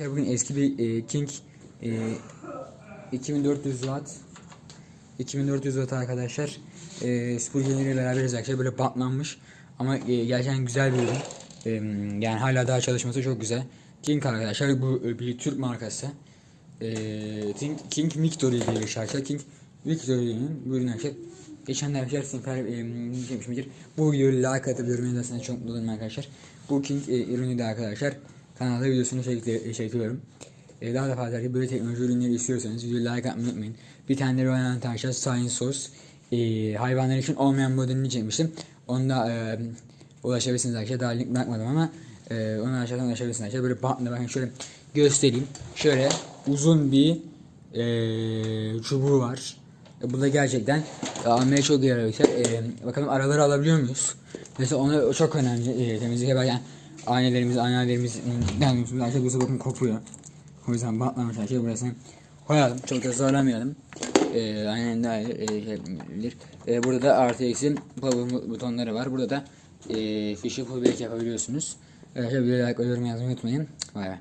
Arkadaşlar bugün eski bir e, King e, 2400 watt 2400 watt arkadaşlar. E, süpürgeleriyle beraberiz arkadaşlar. Böyle bantlanmış ama e, gerçekten güzel bir ürün. E, yani hala daha çalışması çok güzel. King arkadaşlar bu e, bir Türk markası. E, King, King Victory diye bir King Victory'nin bu ürün arkadaşlar. Geçenler arkadaşlar sinfer e, demiş midir? Bu videoyu like atıp yorum ederseniz çok mutlu olurum arkadaşlar. Bu King e, ürünü de arkadaşlar kanalda videosunu çekiyorum. E, daha da fazla böyle teknoloji ürünleri istiyorsanız videoyu like atmayı unutmayın. Bir tane de oynanan arkadaşlar Science Source e, hayvanlar için olmayan modelini çekmiştim. Onu da e, ulaşabilirsiniz arkadaşlar. Daha link bırakmadım ama e, onu aşağıdan ulaşabilirsiniz arkadaşlar. Böyle bantla bakın şöyle göstereyim. Şöyle uzun bir e, çubuğu var. E, bu da gerçekten e, almaya çok yarar arkadaşlar. E, bakalım araları alabiliyor muyuz? Mesela onu çok önemli. E, temizlik yaparken annelerimiz, annelerimiz yani arkadaşlar burası bakın kopuyor. O yüzden bantlamış arkadaşlar burasını koyalım. Çok da zorlamayalım. E, aynen daha iyi, e, şey yapabilir. E, burada da artı eksi butonları var. Burada da e, fişi pullback yapabiliyorsunuz. Arkadaşlar videoya like ve yorum yazmayı unutmayın. Bay bay.